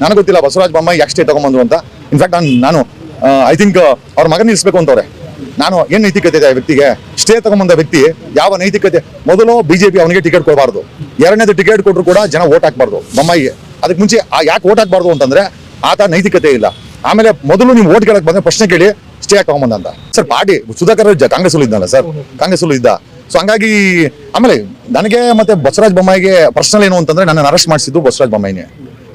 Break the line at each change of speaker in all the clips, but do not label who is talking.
ನನಗೆ ಗೊತ್ತಿಲ್ಲ, ಬಸವರಾಜ ಬೊಮ್ಮಾಯಿ ಯಾಕೆ ಸ್ಟೇ ತಗೊಂಬಂದ್ರು ಅಂತ. ಇನ್ಫ್ಯಾಕ್ಟ್ ನಾನು ನಾನು ಐ ಥಿಂಕ್ ಅವ್ರ ಮಗನ ನಿಲ್ಲಿಸ್ಬೇಕು ಅಂತವ್ರೆ. ನಾನು ಏನ್ ನೈತಿಕತೆ ಇದೆ ಆ ವ್ಯಕ್ತಿಗೆ? ಸ್ಟೇ ತಗೊಂಬಂದ ವ್ಯಕ್ತಿ ಯಾವ ನೈತಿಕತೆ? ಮೊದಲು ಬಿಜೆಪಿ ಅವನಿಗೆ ಟಿಕೆಟ್ ಕೊಡಬಾರ್ದು. ಎರಡನೇದು ಟಿಕೆಟ್ ಕೊಟ್ಟರು ಕೂಡ ಜನ ಓಟ್ ಹಾಕ್ಬಾರ್ದು ಬೊಮ್ಮಾಯಿಗೆ. ಅದಕ್ಕೆ ಮುಂಚೆ ಯಾಕೆ ಓಟ್ ಹಾಕ್ಬಾರ್ದು ಅಂತಂದ್ರೆ ಆತ ನೈತಿಕತೆ ಇಲ್ಲ. ಆಮೇಲೆ ಮೊದಲು ನೀವು ಓಟ್ ಕೇಳಕ್ ಬಂದ್ರೆ ಪ್ರಶ್ನೆ ಕೇಳಿ ಸ್ಟೇ ಹಾಕೊಂಬಂದ ಅಂತ. ಸರ್ ಪಾರ್ಟಿ, ಸುಧಾಕರ್ ಕಾಂಗ್ರೆಸ್ ಇದ್ದಲ್ಲ ಸರ್ ಕಾಂಗ್ರೆಸ್ ಇದ್ದ. ಸೊ ಹಂಗಾಗಿ, ಆಮೇಲೆ, ನನಗೆ ಮತ್ತೆ ಬಸವರಾಜ ಬೊಮ್ಮಾಯಿಗೆ ಪರ್ಸನಲ್ ಏನು ಅಂತಂದ್ರೆ ನನ್ನ ಅರೆಸ್ಟ್ ಮಾಡಿಸಿದ್ದು ಬಸವರಾಜ ಬೊಮ್ಮಾಯಿನೇ.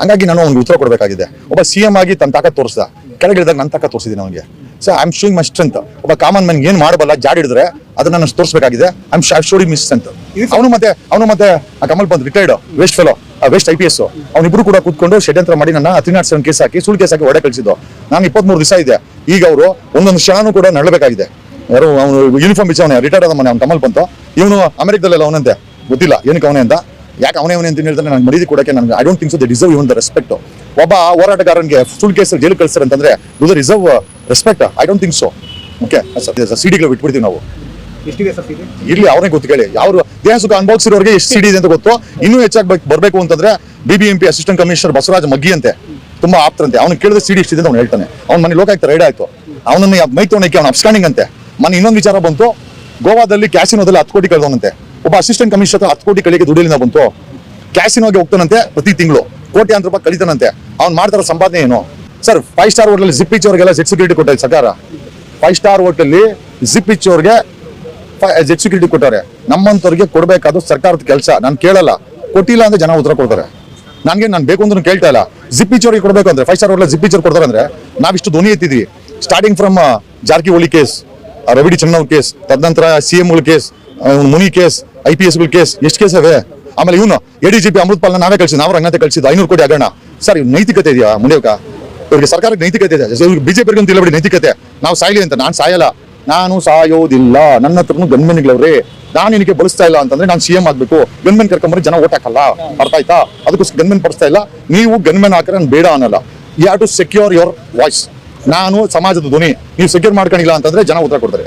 ಹಂಗಾಗಿ ನಾನು ಅವ್ನಿಗೆ ಉತ್ತರ ಕೊಡಬೇಕಾಗಿದೆ. ಒಬ್ಬ ಸಿ ಎಂ ಆಗಿ ತನ್ನ ತಾಕತ್ ತೋರಿಸ್ದ. ಕೆಳಗಿಳಿದಾಗ ನನ್ನ ತಾಕತ್ ತೋರಿಸಿದ್ದೀನಿ ಅವನಿಗೆ. So I am showing my strength ಒಬ್ಬ ಕಾಮನ್ ಮ್ಯಾನ್ ಏನು ಮಾಡಬಲ್ಲ ಜಾಡಿ ಹಿಡಿದ್ರೆ ಅದನ್ನ ನಾನು ತೋರಿಸಬೇಕಾಗಿದೆ. I am showed my strength ಅವನು ಮತ್ತೆ ಅವನು ಮತ್ತೆ ಆ Kamal Pant retired waste fellow waste I P S ಅವನಿಬ್ರು ಕೂಡ ಕೂತ್ಕೊಂಡು ಷಡ್ಯಂತ್ರ ಮಾಡಿ ನನ್ನ ತ್ರೀ ನಾಟ್ ಸೆವೆನ್ ಕೇಸ್ ಹಾಕಿ ಸುಳ್ಳು ಕೇಸ್ ಹಾಕಿ ಒಡೆ ಕಳಿಸಿದ್ದು. ನಾನು ಇಪ್ಪತ್ಮೂರು ದಿವಸ ಇದೆ. ಈಗ ಅವರು ಒಂದೊಂದು ಕ್ಷಣನೂ ಕೂಡ ನಡಬೇಕಾಗಿದೆ ಯಾರು ಅವನು ಯೂನಿಫಾರ್ಮ್ ಬಿಚ್ಚವನೇ ರಿಟೈರ್ಡ್ ಆದ ಮನೆ ಅವ್ನು ಕಮಲ್ ಪಂತ್ ಇವನು ಅಮೆರಿಕದಲ್ಲೆಲ್ಲ ಅವನಂತೆ. ಗೊತ್ತಿಲ್ಲ ಏನಕ್ಕೆ ಅವನೇ ಅಂತ. ಯಾಕೆ ಅವನೇ ಅವನೇ ಅಂತ ಹೇಳಿದ್ರೆ ನನಗೆ ಮರೀದಿ ಕೊಡಕ್ಕೆ ನನಗೆ I don't think so the deserve even the respect ಒಬ್ಬ ಹೋರಾಟಗಾರನಿಗೆ ಸುಳ್ಳು ಕೇಸಲ್ಲಿ ಜೈಲು ಕಳಿಸ್ತಾರೆ ಅಂತಂದ್ರೆ do the deserve respect I don't think so okay sir ಸಿಡಿಗಳು ಬಿಟ್ಬಿಡ್ತೀವಿ ನಾವು. ಇರ್ಲಿ ಅವ್ರನ್ನೇ ಗೊತ್ತು ಕೇಳಿ. ಯಾರು ದೇಹ ಸುಖ ಅನುಭವಿಸಿರೋರಿಗೆ ಎಷ್ಟು ಸಿಡಿ ಇದೆ ಅಂತ ಗೊತ್ತು. ಇನ್ನೂ ಹೆಚ್ಚಾಗಿ ಬರಬೇಕು ಅಂತಂದ್ರೆ B B M P assistant commissioner Basavaraja Maggi ಅಂತೆ. ತುಂಬಾ ಆಪ್ತರಂತೆ. ಅವ್ನು ಕೇಳಿದ್ರೆ ಸಿಡಿ ಎಷ್ಟಿದೆ ಅಂತ ಅವ್ನು ಹೇಳ್ತಾನೆ. ಅವ್ನ ಮನೆ ಲೋಕಾಯುಕ್ತ ರೈಡ್ ಆಯ್ತು. ಅವನನ್ನು ಮೈ ತೊಗೊಂಡಕ್ಕೆ ಅವ್ನು ಅಪ್ಸ್ಕಾಂಡಿಂಗ್ ಅಂತೆ. ಮನೆ ಇನ್ನೊಂದು ವಿಚಾರ ಬಂತು. ಗೋವಾದಲ್ಲಿ ಕ್ಯಾಸಿನೋದಲ್ಲಿ ಹತ್ತು ಕೋಟಿ ಕಳೆದವನಂತೆ. ಒಬ್ಬ ಅಸಿಸ್ಟೆಂಟ್ ಕಮಿಷನರ್ ಹತ್ತು ಕೋಟಿ ಕಳಿಗೆ ದುಡಿಲಿಂದ ಬಂತು. ಕ್ಯಾಸಿನೋಗೆ ಹೋಗ್ತಾನಂತೆ ಪ್ರತಿ ತಿಂಗಳು. ಕೋಟ್ಯಾಂತರ ರೂಪಾಯಿ ಕಳಿತಾನಂತೆ. ಅವ್ನು ಮಾಡ್ತಾರ ಸಂಪಾದನೆ ಏನು? ಸರ್ ಫೈವ್ ಸ್ಟಾರ್ ಹೋಟೆಲ್ ಜಿಪ್ ಇಚ್ಚೋರ್ಗೆಲ್ಲ ಜೆಟ್ ಸೆಕ್ಯೂರಿಟಿ ಕೊಟ್ಟಿದೆ ಸರ್ಕಾರ. ಫೈವ್ ಸ್ಟಾರ್ ಹೋಟೆಲ್ ಜಿಪ್ ಇಚ್ಚೋರ್ಗೆ ಜೆಟ್ ಸೆಕ್ಯೂರಿಟಿ ಕೊಟ್ಟಾರೆ. ನಮ್ಮಂತವ್ರಿಗೆ ಕೊಡಬೇಕಾದ ಸರ್ಕಾರದ ಕೆಲಸ. ನಾನು ಕೇಳಲ್ಲ. ಕೊಟ್ಟಿಲ್ಲ ಅಂದ್ರೆ ಜನ ಉತ್ತರ ಕೊಡ್ತಾರೆ. ನನಗೆ ನಾನು ಬೇಕು ಅಂದ್ರೆ ಕೇಳ್ತಾ ಇಲ್ಲ. ಜಿಪ್ ಇಚ್ಚೋರಿಗೆ ಕೊಡಬೇಕು ಅಂದ್ರೆ ಫೈವ್ ಸ್ಟಾರ್ ಹೋಟೆಲ್ ಜಿಪ್ ಇಚ್ ಕೊಡ್ತಾರೆ ಅಂದ್ರೆ, ನಾವಿಷ್ಟು ಧ್ವನಿ ಎತ್ತಿದ್ವಿ. ಸ್ಟಾರ್ಟಿಂಗ್ ಫ್ರಮ್ ಜಾರಕಿಹೊಳಿ ಕೇಸ್ ರವಿಡಿ ಚೆನ್ನವ್ ಕೇಸ್ ತದನಂತರ C M case Muni case I P case, ಎಷ್ಟು ಕೇಸ್ ಅವೆ ಆಮೇಲೆ ಇವನು ಎ ಡಿ ಎಡಿಜಿಪಿ ಅಮೃತ್ಪಾಲ್ನ ನಾವೇ ಕಳಿಸಿದ್ದು ನಾವು ರಂಗನಾಥೆ ಕಳಿಸಿದ್ದು ಐನೂರು ಕೋಟಿ ಅಗಣ ಸರ್ ಇವ್ ನೈತಿಕತೆ ಇದೆಯಾ ಮುಂದೇಕ ಇವ್ರಿಗೆ ಸರ್ಕಾರಕ್ಕೆ ನೈತಿಕತೆ ಇದೆ ಬಿಜೆಪಿ ಅಂತ ಇಲ್ಲ ನೈತಿಕತೆ. ನಾವು ಸಾಯಲಿ ಅಂತ, ನಾನು ಸಾಯಲ್ಲ. ನಾನು ಸಾಯೋದಿಲ್ಲ. ನನ್ನ ಹತ್ರನು ಗನ್ಮೆನ್ಗಳವ್ರಿ ನಾನು ನಿನಗೆ ಬಳಸ್ತಾ ಇಲ್ಲ ಅಂತಂದ್ರೆ ನಾನು ಸಿ ಎಂ ಆಗ್ಬೇಕು. ಗನ್ಮೆನ್ ಕರ್ಕೊಂಬರಿ ಜನ ಓಟ್ ಹಾಕಲ್ಲ. ಅರ್ಥ ಆಯ್ತಾ? ಅದಕ್ಕೋಸ್ಕರ ಗನ್ಮೆನ್ ಪಡಿಸ್ತಾ ಇಲ್ಲ. ನೀವು ಗನ್ಮೆನ್ ಹಾಕ್ರೆ ನಾನು ಬೇಡ ಅನ್ನಲ್ಲ. You have to secure your voice ನಾನು ಸಮಾಜದ ಧ್ವನಿ. ನೀವು ಸೆಕ್ಯೂರ್ ಮಾಡ್ಕೊಂಡಿಲ್ಲ ಅಂತಂದ್ರೆ ಜನ ಉತ್ತರ ಕೊಡ್ತಾರೆ.